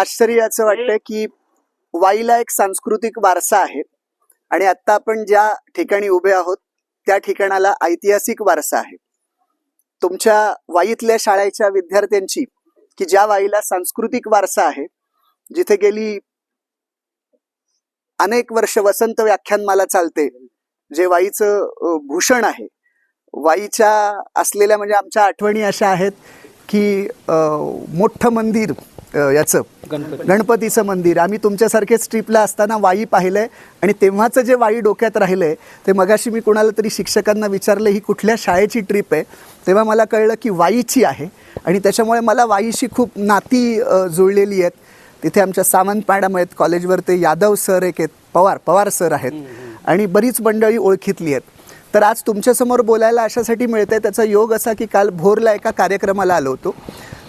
आश्चर्याचं वाटतं की वाईला एक सांस्कृतिक वारसा आहे. आणि आता आपण ज्या ठिकाणी उभे आहोत त्या ठिकाणाला ऐतिहासिक वारसा आहे. तुमच्या वाईतल्या शाळेच्या विद्यार्थ्यांची की ज्या वाईला सांस्कृतिक वारसा आहे जिथे गेली अनेक वर्ष वसंत व्याख्यानमाला चालते जे वाईचं भूषण आहे. वाईच्या असलेल्या म्हणजे आमच्या आठवणी अशा आहेत की मोठं मंदिर अ, याचं गणपती गणपतीचं मंदिर. आम्ही तुमच्यासारखेच ट्रिपला असताना वाई पाहिलंय आणि तेव्हाचं जे वाई डोक्यात राहिलंय ते मगाशी मी कुणाला तरी शिक्षकांना विचारलं ही कुठल्या शाळेची ट्रिप आहे? तेव्हा मला कळलं की वाईची आहे. आणि त्याच्यामुळे मला वाईशी खूप नाती अ, जुळलेली आहेत. तिथे आमच्या सावंत मॅडम आहेत कॉलेजवर ते यादव सर एक आहेत पवार पवार सर आहेत. आणि बरीच मंडळी ओळखीतली आहेत. तर आज तुमच्यासमोर बोलायला अशासाठी मिळतंय. त्याचा योग असा की काल भोरला एका कार्यक्रमाला आलो होतो.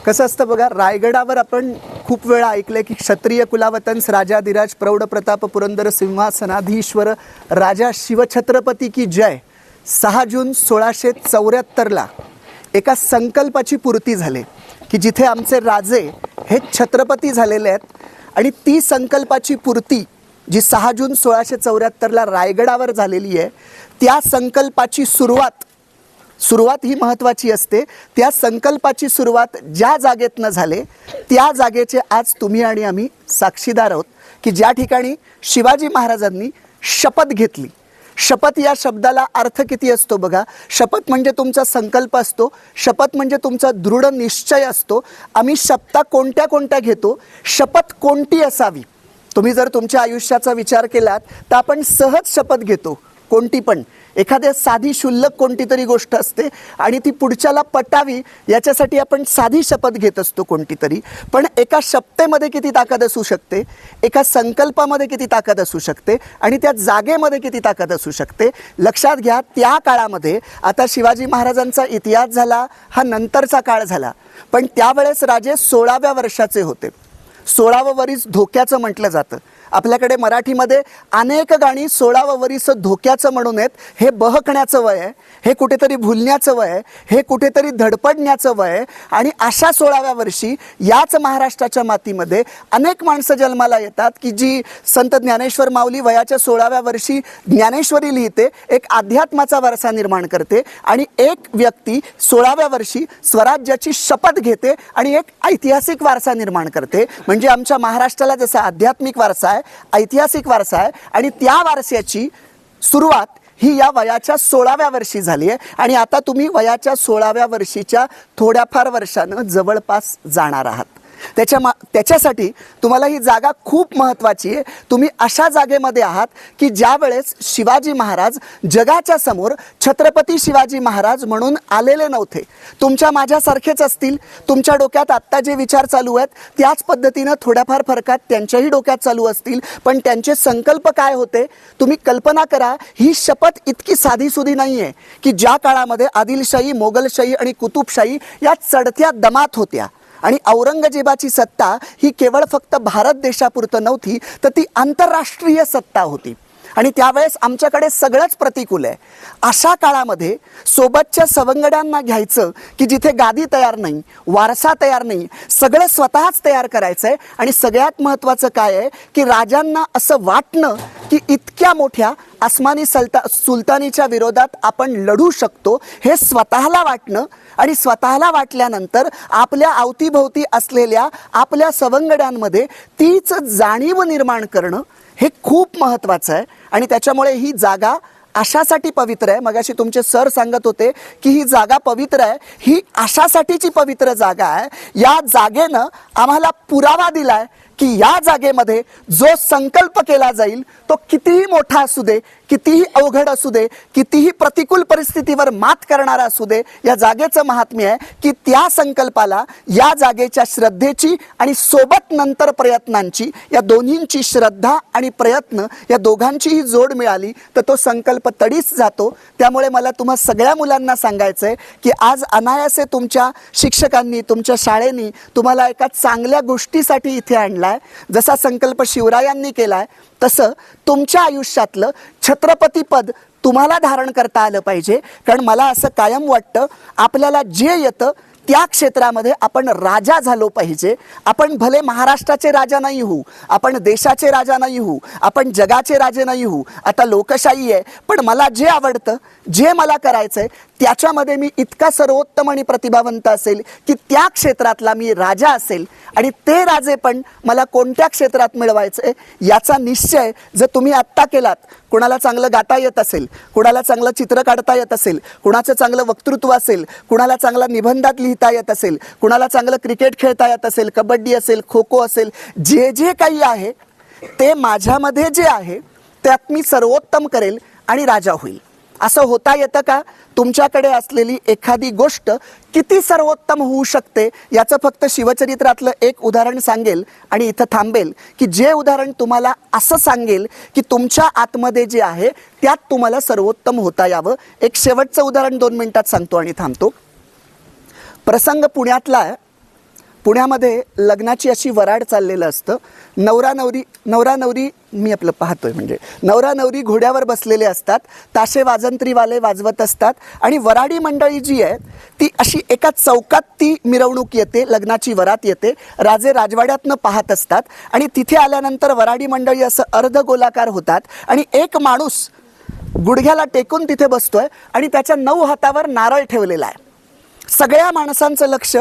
कसं असतं बघा रायगडावर आपण खूप वेळा ऐकलंय की क्षत्रिय कुलावतंस राजाधिराज प्रौढ प्रताप पुरंदर सिंहासनाधीश्वर राजा शिवछत्रपती की जय सहा जून सोळाशे चौऱ्याहत्तरला एका संकल्पाची पूर्ती झाली की जिथे आमचे राजे हे छत्रपती झालेले आहेत आणि ती संकल्पाची पूर्ती जी सहा जून सोळाशे चौऱ्याहत्तरला रायगडावर झालेली आहे त्या संकल्पाची सुरुवात सुरुवात ही महत्त्वाची असते. त्या संकल्पाची सुरुवात ज्या जागेतनं झाले त्या जागेचे आज तुम्ही आणि आम्ही साक्षीदार आहोत की ज्या ठिकाणी शिवाजी महाराजांनी शपथ घेतली. शपथ या शब्दाला अर्थ किती असतो बघा. शपथ म्हणजे तुमचा संकल्प असतो. शपथ म्हणजे तुमचा दृढ निश्चय असतो. आम्ही शपथा कोणत्या कोणत्या घेतो? शपथ कोणती असावी? तुम्ही जर तुमच्या आयुष्याचा विचार केलात तर आपण सहज शपथ घेतो. कोणती पण. एखाद्या साधी शुल्लक कोणती तरी गोष्ट असते आणि ती पुढच्याला पटावी याच्यासाठी आपण साधी शपथ घेत असतो कोणती तरी पण एका शपथेमध्ये किती ताकद असू शकते? एका संकल्पामध्ये किती ताकद असू शकते? आणि त्या जागेमध्ये किती ताकद असू शकते? लक्षात घ्या त्या काळामध्ये आता शिवाजी महाराजांचा इतिहास झाला हा नंतरचा काळ झाला. पण त्यावेळेस राजे सोळाव्या वर्षाचे होते. सोळावं वरीस धोक्याचं म्हटलं जातं. आपल्याकडे मराठीमध्ये अनेक गाणी सोळावं वरीस धोक्याचं म्हणून आहेत. हे बहकण्याचं वय आहे. हे कुठेतरी भुलण्याचं वय आहे. हे कुठेतरी धडपडण्याचं वय आहे. आणि अशा सोळाव्या वर्षी याच महाराष्ट्राच्या मातीमध्ये अनेक माणसं जन्माला येतात की जी संत ज्ञानेश्वर माऊली वयाच्या सोळाव्या वर्षी ज्ञानेश्वरी लिहिते एक अध्यात्माचा वारसा निर्माण करते आणि एक व्यक्ती सोळाव्या वर्षी स्वराज्याची शपथ घेते आणि एक ऐतिहासिक वारसा निर्माण करते. म्हणजे आमच्या महाराष्ट्राला जसा आध्यात्मिक वारसा आहे ऐतिहासिक वारसा आहे. आणि त्या वारशाची सुरुवात ही या वयाच्या सोळाव्या वर्षी झाली आहे. आणि आता तुम्ही वयाच्या सोळाव्या वर्षीच्या थोड्याफार वर्षानं जवळपास जाणार आहात. त्याच्या मा त्याच्यासाठी तुम्हाला ही जागा खूप महत्त्वाची आहे. तुम्ही अशा जागेमध्ये आहात की ज्यावेळेस शिवाजी महाराज जगाच्या समोर छत्रपती शिवाजी महाराज म्हणून आलेले नव्हते. तुमच्या माझ्यासारखेच असतील. तुमच्या डोक्यात आत्ता जे विचार चालू आहेत त्याच पद्धतीनं थोड्याफार फरकात त्यांच्याही डोक्यात चालू असतील. पण त्यांचे संकल्प काय होते? तुम्ही कल्पना करा ही शपथ इतकी साधीसुधी नाही आहे की ज्या काळामध्ये आदिलशाही मोगलशाही आणि कुतुबशाही या चढत्या दमात होत्या. आणि औरंगजेबाची सत्ता ही केवळ फक्त भारत देशापुरतं नव्हती तर ती आंतरराष्ट्रीय सत्ता होती. आणि त्यावेळेस आमच्याकडे सगळंच प्रतिकूल आहे. अशा काळामध्ये सोबतच्या सवंगड्यांना घ्यायचं की जिथे गादी तयार नाही वारसा तयार नाही सगळं स्वतःच तयार करायचं आहे आणि सगळ्यात महत्त्वाचं काय आहे की राजांना असं वाटणं की इतक्या मोठ्या आसमानी सलता सुलतानीच्या विरोधात आपण लढू शकतो हे स्वतःला वाटणं आणि स्वतःला वाटल्यानंतर आपल्या अवतीभोवती असलेल्या आपल्या सवंगड्यांमध्ये तीच जाणीव निर्माण करणं हे खूप महत्त्वाचं आहे. आणि त्याच्यामुळे ही जागा अशासाठी पवित्र आहे. मगाशी तुमचे सर सांगत होते की ही जागा पवित्र आहे. ही अशासाठीची पवित्र जागा आहे. या जागेनं आम्हाला पुरावा दिलाय. की या जागेमध्ये जो संकल्प केला जाईल तो कितीही मोठा असू दे कितीही अवघड असू दे कितीही प्रतिकूल परिस्थितीवर मात करणारा असू दे या जागेचं महात्म्य आहे की त्या संकल्पाला या जागेच्या श्रद्धेची आणि सोबत नंतर प्रयत्नांची या दोन्हींची श्रद्धा आणि प्रयत्न या दोघांचीही जोड मिळाली तर तो संकल्प तडीच जातो. त्यामुळे मला तुम्हा सगळ्या मुलांना सांगायचं आहे की आज अनायासे तुमच्या शिक्षकांनी तुमच्या शाळेनी तुम्हाला एका चांगल्या गोष्टीसाठी इथे आहे जसा संकल्प शिवरायांनी केलाय तसं तुमच्या आयुष्यातलं छत्रपतीपद तुम्हाला धारण करता आलं पाहिजे. कारण मला असं कायम वाटतं आपल्याला जे येतं त्या क्षेत्रामध्ये आपण राजा झालो पाहिजे. आपण भले महाराष्ट्राचे राजा नाही होऊ आपण देशाचे राजा नाही होऊ आपण जगाचे राजे नाही होऊ. आता लोकशाही आहे पण मला जे आवडतं जे मला करायचं आहे त्याच्यामध्ये मी इतका सर्वोत्तम आणि प्रतिभावंत असेल की त्या क्षेत्रातला मी राजा असेल. आणि ते राजे पण मला कोणत्या क्षेत्रात मिळवायचं आहे याचा निश्चय जर तुम्ही आत्ता केलात कुणाला चांगलं गाता येत असेल कुणाला चांगलं चित्र काढता येत असेल कुणाचं चांगलं वक्तृत्व असेल कुणाला चांगला निबंधात लिहिता येत असेल कुणाला चांगलं क्रिकेट खेळता येत असेल कबड्डी असेल खो खो असेल जे जे काही आहे ते माझ्यामध्ये जे आहे त्यात मी सर्वोत्तम करेल आणि राजा होईल. असं होता येतं का? तुमच्याकडे असलेली एखादी गोष्ट किती सर्वोत्तम होऊ शकते? याचं फक्त शिवचरित्रातलं एक उदाहरण सांगेल आणि इथं थांबेल की जे उदाहरण तुम्हाला असं सांगेल की तुमच्या आतमध्ये जे आहे त्यात तुम्हाला सर्वोत्तम होता यावं. एक शेवटचं उदाहरण दोन मिनिटात सांगतो आणि थांबतो. प्रसंग पुण्यातला आहे पुण्यामध्ये लग्नाची अशी वराड चाललेलं असतं. नवरा नवरी नवरा नवरी मी आपलं पाहतोय म्हणजे. नवरा नवरी घोड्यावर बसलेले असतात ताशे वाजंत्रीवाले वाजवत असतात आणि वराडी मंडळी जी आहे ती अशी एका चौकात ती मिरवणूक येते लग्नाची वरात येते राजे राजवाड्यातनं पाहत असतात आणि तिथे आल्यानंतर वराडी मंडळी असं अर्ध गोलाकार होतात आणि एक माणूस गुडघ्याला टेकून तिथे बसतोय आणि त्याच्या नऊ हातावर नारळ ठेवलेला आहे. सगळ्या माणसांचं लक्ष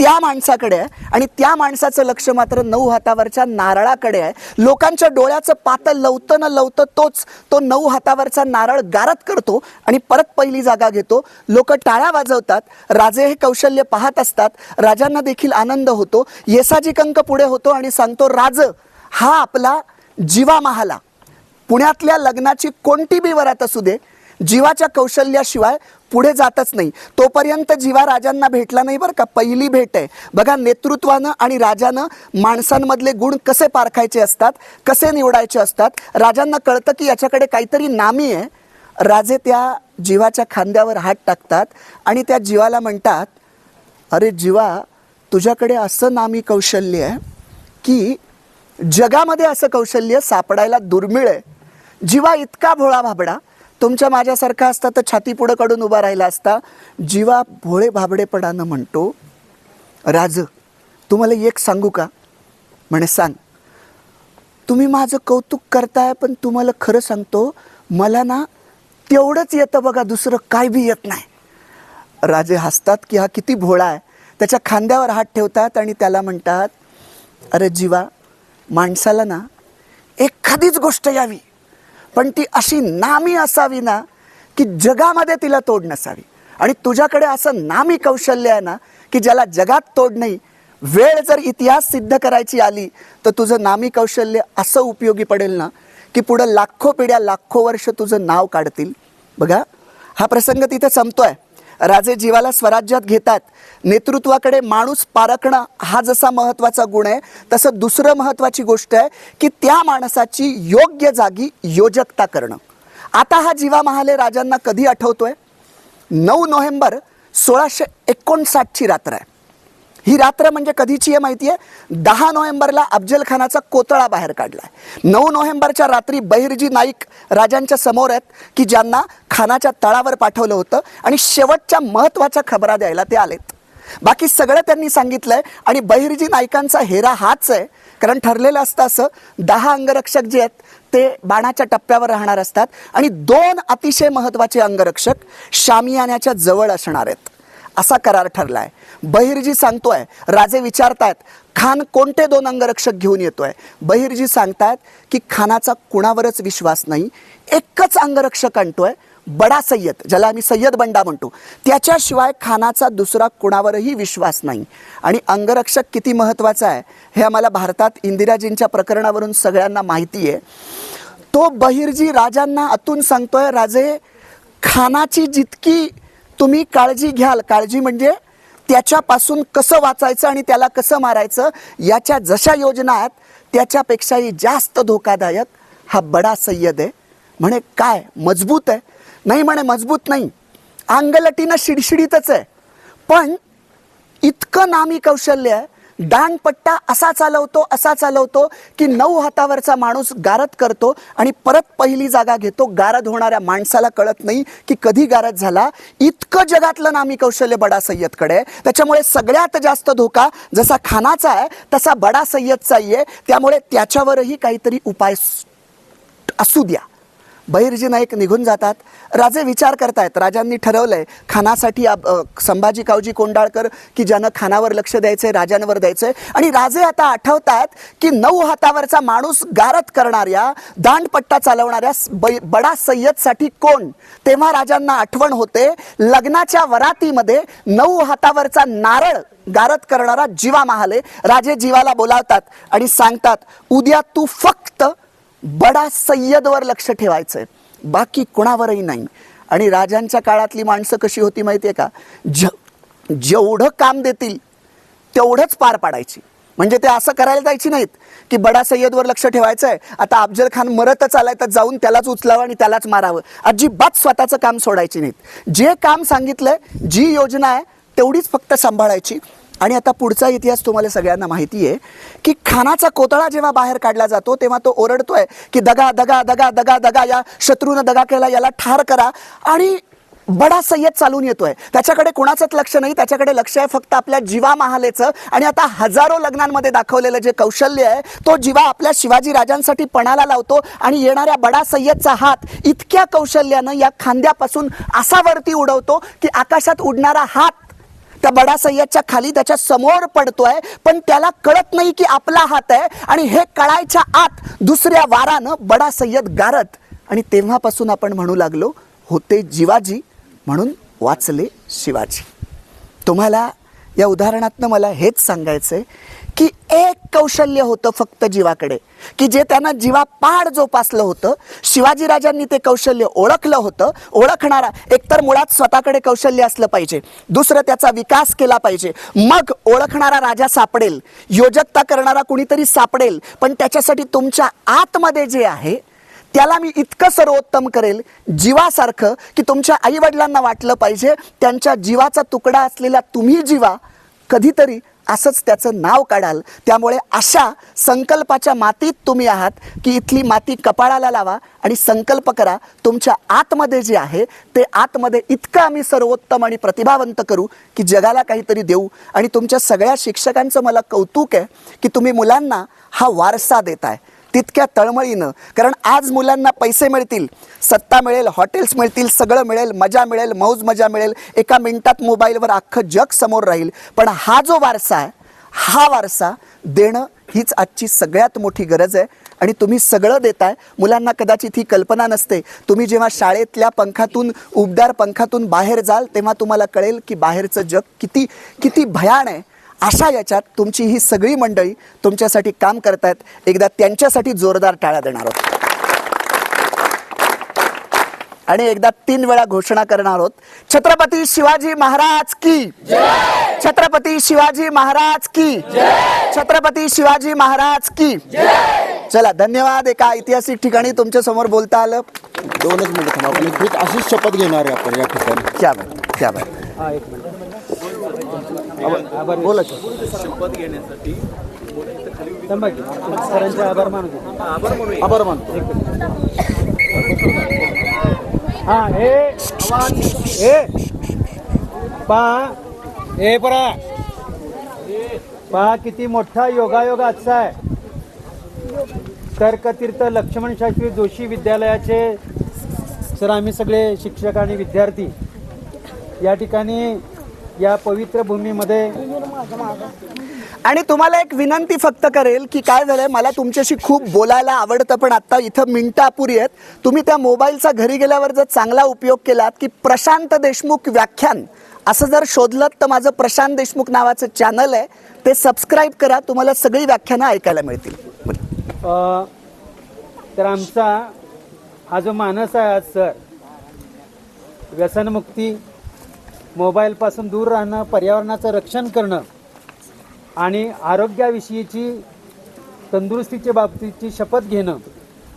त्या माणसाकडे आहे आणि त्या माणसाचं लक्ष मात्र नऊ हातावरच्या नारळाकडे आहे. लोकांच्या डोळ्याचं पातळ लवतं न लवतं तोच तो नऊ हातावरचा नारळ गारत करतो आणि परत पहिली जागा घेतो. लोक टाळ्या वाजवतात राजे हे कौशल्य पाहत असतात राजांना देखील आनंद होतो. येसाजी कंक पुढे होतो आणि सांगतो राज हा आपला जीवा महाला पुण्यातल्या लग्नाची कोणती बी वरात असू दे जीवाच्या कौशल्याशिवाय पुढे जातच नाही. तोपर्यंत जीवा राजांना भेटला नाही बरं का. पहिली भेट आहे. बघा नेतृत्वानं आणि राजानं माणसांमधले गुण कसे पारखायचे असतात कसे निवडायचे असतात राजांना कळतं की याच्याकडे काहीतरी नामी आहे. राजे त्या जीवाच्या खांद्यावर हात टाकतात आणि त्या जीवाला म्हणतात अरे जीवा तुझ्याकडे असं नामी कौशल्य आहे की जगामध्ये असं कौशल्य सापडायला दुर्मिळ आहे. जीवा इतका भोळा भाबडा तुमच्या माझ्यासारखा असता तर छाती पुढं काढून उभा राहिला असता. जीवा भोळे भाबडेपणानं म्हणतो राज तुम्हाला एक सांगू का? म्हणे सांग. तुम्ही माझं कौतुक करताय पण तुम्हाला खरं सांगतो मला ना तेवढंच येतं बघा दुसरं काय बी येत नाही. राजे हसतात की हा किती भोळा आहे. त्याच्या खांद्यावर हात ठेवतात आणि त्याला म्हणतात अरे जीवा माणसाला ना एखादीच गोष्ट यावी. पण ती अशी नामी असावी ना की जगामध्ये तिला तोड नसावी. आणि तुझ्याकडे असं नामी कौशल्य आहे ना की ज्याला जगात तोड नाही वेळ जर इतिहास सिद्ध करायची आली तर तुझं नामी कौशल्य असं उपयोगी पडेल ना की पुढं लाखो पिढ्या लाखो वर्ष तुझं नाव काढतील. बघा हा प्रसंग तिथे आहे राजे जीवाला स्वराज्यात घेतात. नेतृत्वाकडे माणूस पारखणं हा जसा महत्त्वाचा गुण आहे तसं दुसरं महत्त्वाची गोष्ट आहे की त्या माणसाची योग्य जागी योजकता करणं. आता हा जीवा महाले राजांना कधी आठवतोय? नऊ नोव्हेंबर सोळाशे एकोणसाठची रात्र आहे. ही रात्र म्हणजे कधीची आहे माहिती आहे? दहा नोव्हेंबरला अफजल खानाचा कोतळा बाहेर काढलाय. नऊ नोव्हेंबरच्या रात्री बहिरजी नाईक राजांच्या समोर आहेत की ज्यांना खानाच्या तळावर पाठवलं होतं आणि शेवटच्या महत्त्वाच्या खबरा द्यायला ते आलेत. बाकी सगळं त्यांनी सांगितलंय आणि बहिरजी नाईकांचा हेरा हाच आहे कारण ठरलेलं असतं असं दहा अंगरक्षक जे आहेत ते बाणाच्या टप्प्यावर राहणार असतात आणि दोन अतिशय महत्त्वाचे अंगरक्षक शामियान्याच्या जवळ असणार आहेत. असा करार ठरलाय. बहिरजी सांगतोय राजे विचारतायत खान कोणते दोन अंगरक्षक घेऊन येतोय? बहिरजी सांगतायत की खानाचा कुणावरच विश्वास नाही एकच अंगरक्षक आणतोय बडा सय्यद ज्याला आम्ही सय्यद बंडा म्हणतो. त्याच्याशिवाय खानाचा दुसरा कुणावरही विश्वास नाही. आणि अंगरक्षक किती महत्त्वाचा आहे हे आम्हाला भारतात इंदिराजींच्या प्रकरणावरून सगळ्यांना माहिती आहे. तो बहिरजी राजांना अतून सांगतोय राजे खानाची जितकी तुम्ही काळजी घ्याल काळजी म्हणजे त्याच्यापासून कसं वाचायचं आणि त्याला कसं मारायचं याच्या जशा योजना आहेत त्याच्यापेक्षाही जास्त धोकादायक हा बडा सय्यद आहे. म्हणे काय? मजबूत आहे? नाही म्हणे मजबूत नाही. अंगलटीनं शिडशिडीतच आहे. पण इतकं नामी कौशल्य आहे दांडपट्टा असा चालवतो असा चालवतो की नऊ हातावरचा माणूस गारद करतो आणि परत पहिली जागा घेतो. गारद होणाऱ्या माणसाला कळत नाही की कधी गारद झाला. इतकं जगातलं नामी कौशल्य बडा सय्यदकडे आहे. त्याच्यामुळे सगळ्यात जास्त धोका जसा खानाचा आहे तसा बडा सय्यदचाही आहे. त्यामुळे त्याच्यावरही काहीतरी उपाय असू द्या. बहिर्जी नाईक निघून जातात. राजे विचार करतायत. राजांनी ठरवलंय खानासाठी संभाजी कावजी कोंडाळकर की ज्यानं खानावर लक्ष द्यायचंय राजांवर द्यायचंय. आणि राजे आता आठवतात की नऊ हातावरचा माणूस गारत करणाऱ्या दांडपट्टा चालवणाऱ्या बै- बडा सय्यदसाठी कोण? तेव्हा राजांना आठवण होते लग्नाच्या वरातीमध्ये नऊ हातावरचा नारळ गारत करणारा जीवा महाले. राजे जीवाला बोलावतात आणि सांगतात उद्या तू फक्त बडा सय्यदवर लक्ष ठेवायचं आहे बाकी कुणावरही नाही. आणि राजांच्या काळातली माणसं कशी होती माहिती आहे का? ज जेवढं काम देतील तेवढंच पार पाडायची. म्हणजे ते असं करायला जायची नाहीत की बडा सय्यदवर लक्ष ठेवायचं आहे आता अफजल खान मरतच आलाय तर जाऊन त्यालाच उचलावं आणि त्यालाच मारावं. अजिबात स्वतःचं काम सोडायची नाहीत. जे काम सांगितलंय जी योजना आहे तेवढीच फक्त सांभाळायची. आणि आता पुढचा इतिहास तुम्हाला सगळ्यांना माहिती आहे की खानाचा कोतळा जेव्हा बाहेर काढला जातो तेव्हा तो ओरडतोय की दगा दगा दगा दगा दगा या शत्रूनं दगा केला याला ठार करा. आणि बडा सय्यद चालून येतोय. त्याच्याकडे कोणाचंच लक्ष नाही त्याच्याकडे लक्ष आहे फक्त आपल्या जीवा महालेचं. आणि आता हजारो लग्नांमध्ये दाखवलेलं जे कौशल्य आहे तो जीवा आपल्या शिवाजी राजांसाठी पणाला लावतो आणि येणाऱ्या बडा सय्यदचा हात इतक्या कौशल्यानं या खांद्यापासून असा वरती उडवतो की आकाशात उडणारा हात त्या बडा सय्यदच्या खाली त्याच्यासमोर पडतोय पण त्याला कळत नाही की आपला हात आहे आणि हे कळायच्या आत दुसऱ्या वारानं बडा सय्यद गारत. आणि तेव्हापासून आपण म्हणू लागलो होते जिवाजी म्हणून वाचले शिवाजी. तुम्हाला या उदाहरणातनं मला हेच सांगायचं आहे की एक कौशल्य होतं फक्त जीवाकडे की जे त्यानं जीवा पाड जोपासलं होतं. शिवाजीराजांनी ते कौशल्य ओळखलं होतं. ओळखणारा एकतर मुळात स्वतःकडे कौशल्य असलं पाहिजे दुसरं त्याचा विकास केला पाहिजे. मग ओळखणारा राजा सापडेल योजकता करणारा कुणीतरी सापडेल पण त्याच्यासाठी तुमच्या आतमध्ये जे आहे त्याला मी इतकं सर्वोत्तम करेल जीवासारखं की तुमच्या आईवडिलांना वाटलं पाहिजे त्यांच्या जीवाचा तुकडा असलेला तुम्ही जीवा कधीतरी असंच त्याचं नाव काढाल. त्यामुळे अशा संकल्पाच्या मातीत तुम्ही आहात की इथली माती कपाळाला लावा आणि संकल्प करा तुमच्या आतमध्ये जे आहे ते आतमध्ये इतकं आम्ही सर्वोत्तम आणि प्रतिभावंत करू की जगाला काहीतरी देऊ. आणि तुमच्या सगळ्या शिक्षकांचं मला कौतुक आहे की तुम्ही मुलांना हा वारसा देताय. तितक्या तळमळीनं. कारण आज मुलांना पैसे मिळतील सत्ता मिळेल हॉटेल्स मिळतील सगळं मिळेल मजा मिळेल मौज मजा मिळेल एका मिनिटात मोबाईलवर अख्खं जग समोर राहील. पण हा जो वारसा आहे हा वारसा देणं हीच आजची सगळ्यात मोठी गरज आहे. आणि तुम्ही सगळं देताय मुलांना कदाचित ही कल्पना नसते. तुम्ही जेव्हा शाळेतल्या पंखातून उबदार पंखातून बाहेर जाल तेव्हा तुम्हाला कळेल की बाहेरचं जग किती किती भयान आहे. अशा याच्यात तुमची ही सगळी मंडळी तुमच्यासाठी काम करतायत. एकदा त्यांच्यासाठी जोरदार टाळ्या देणार आहोत. आणि एकदा तीन वेळा घोषणा करणार आहोत. छत्रपती शिवाजी महाराज की? छत्रपती शिवाजी महाराज की? छत्रपती शिवाजी महाराज की? चला धन्यवाद. एका ऐतिहासिक ठिकाणी तुमच्यासमोर बोलता आलं. दोनच मिनिटं थांबा अशीच शपथ घेणार आहे आपण या ठिकाणी. क्या बात क्या बात. बोला. सरांचे आभार मानू दे. आभार मानतो. हा हे हे पा. हे परा. पहा किती मोठा योगायोग आजचा आहे. तर्कतीर्थ लक्ष्मण शास्त्री जोशी विद्यालयाचे सर आम्ही सगळे शिक्षक आणि विद्यार्थी. या ठिकाणी या पवित्र भूमीमध्ये. आणि तुम्हाला एक विनंती फक्त करेल की काय झालंय मला तुमच्याशी खूप बोलायला आवडतं पण आता इथं मिनटं अपुरी आहेत. तुम्ही त्या मोबाईलचा घरी गेल्यावर जर चांगला उपयोग केलात की प्रशांत देशमुख व्याख्यान असं जर शोधलं तर माझं प्रशांत देशमुख नावाचं चॅनल आहे. ते सबस्क्राईब करा तुम्हाला सगळी व्याख्यानं ऐकायला मिळतील. तर आमचा हा जो मानस आहे आज सर व्यसनमुक्ती मोबाईलपासून दूर राहणं पर्यावरणाचं रक्षण करणं आणि आरोग्याविषयीची तंदुरुस्तीच्या बाबतीची शपथ घेणं.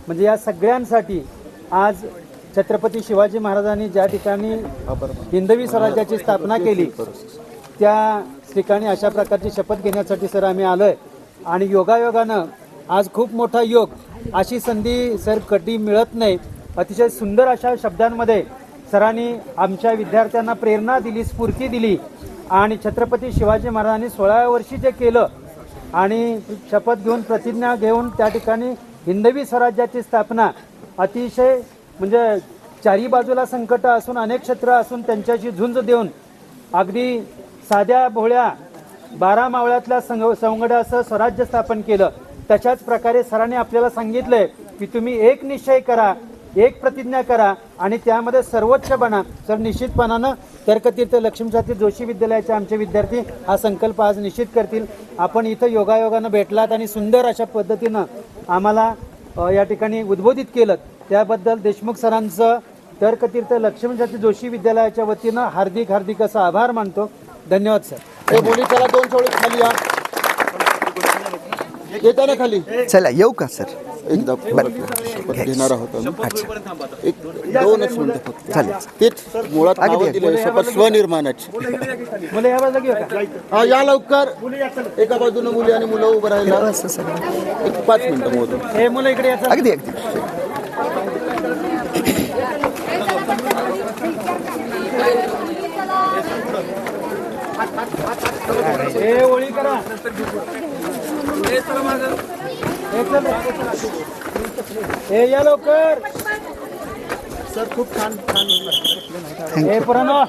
म्हणजे या सगळ्यांसाठी आज छत्रपती शिवाजी महाराजांनी ज्या ठिकाणी हिंदवी स्वराज्याची स्थापना केली त्या ठिकाणी अशा प्रकारची शपथ घेण्यासाठी सर आम्ही आलोय. आणि योगायोगानं आज खूप मोठा योग अशी संधी सर कधी मिळत नाही. अतिशय सुंदर अशा शब्दांमध्ये सरांनी आमच्या विद्यार्थ्यांना प्रेरणा दिली स्फूर्ती दिली. आणि छत्रपती शिवाजी महाराजांनी सोळाव्या वर्षी जे केलं आणि शपथ घेऊन प्रतिज्ञा घेऊन त्या ठिकाणी हिंदवी स्वराज्याची स्थापना अतिशय म्हणजे चारी बाजूला संकट असून अनेक क्षेत्र असून त्यांच्याशी झुंज देऊन अगदी साध्या भोळ्या बारा मावळ्यातल्या संग संगडाचं स्वराज्य स्थापन केलं. तशाच प्रकारे सरांनी आपल्याला सांगितलंय की तुम्ही एक निश्चय करा एक प्रतिज्ञा करा आणि त्यामध्ये सर्वोच्च बना. तर निश्चितपणानं तर्कतीर्थ लक्ष्मीसाती जोशी विद्यालयाचे आमचे विद्यार्थी हा संकल्प आज निश्चित करतील. आपण इथं योगायोगानं भेटलात आणि सुंदर अशा पद्धतीनं आम्हाला या ठिकाणी उद्बोधित केलं. त्याबद्दल देशमुख सरांचं तर्कतीर्थ लक्ष्मीसाती जोशी विद्यालयाच्या वतीनं हार्दिक हार्दिक असा आभार मानतो. धन्यवाद सर. हे मुली चला दोन थोडी खाली या. येता ना खाली. चला येऊ का सर? एकदा शपथ घेणार आहोत आम्ही. एक दोनच मिनिटं फक्त. चालेल. तेच मुळात नावं. दिले शपथ स्वनिर्माणाची. हा या लवकर. एका बाजूने मुली आणि मुलं उभं राहिला. असं सगळं. एक पाच मिनिटं मोजून. हे मुलं इकडे याचं अगदी अगदी. हे ओळी करा हे चल. हे या लवकर सर खूप छान छान हे पुराणं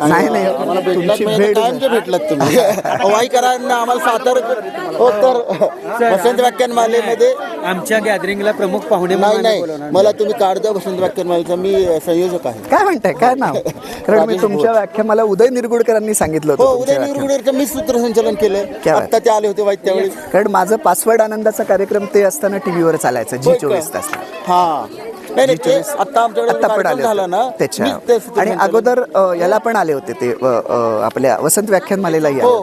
नाही नाही आम्हाला भेटलात तुमची म्हणजे भेट कायम जे भेटलात तुम्ही. वाईकरांना आम्हाला सातारा हो तर वसंत व्याख्यान मालेमध्ये आमच्या गॅदरिंगला प्रमुख पाहुणे नाही नाही मला तुम्ही काढजा वसंत व्याख्यान मालेचा मी संयोजक आहे. काय म्हणताय? काय नाव? कारण मी तुमच्या व्याख्या मला उदय निरगुडकरांनी सांगितलं हो होतं उदय तुमच्या व्याख्या. निरगुडेचं मी सूत्रसंचालन केलं. क्या बात. आता ते आले होते वाईट त्यावेळी. कारण माझं पासवर्ड आनंदाचा कार्यक्रम ते असताना टीव्हीवर चालायचं जी? चोवीस तास. हा. नाही नाही ते आता आमच्याकडे पण कार्यक्रम आले झाला ना होते त्याच्या. मी ते आणि अगोदर अ, याला पण आले होते ते अ, अ, आपल्या वसंत व्याख्यानमालेलाही आले हो.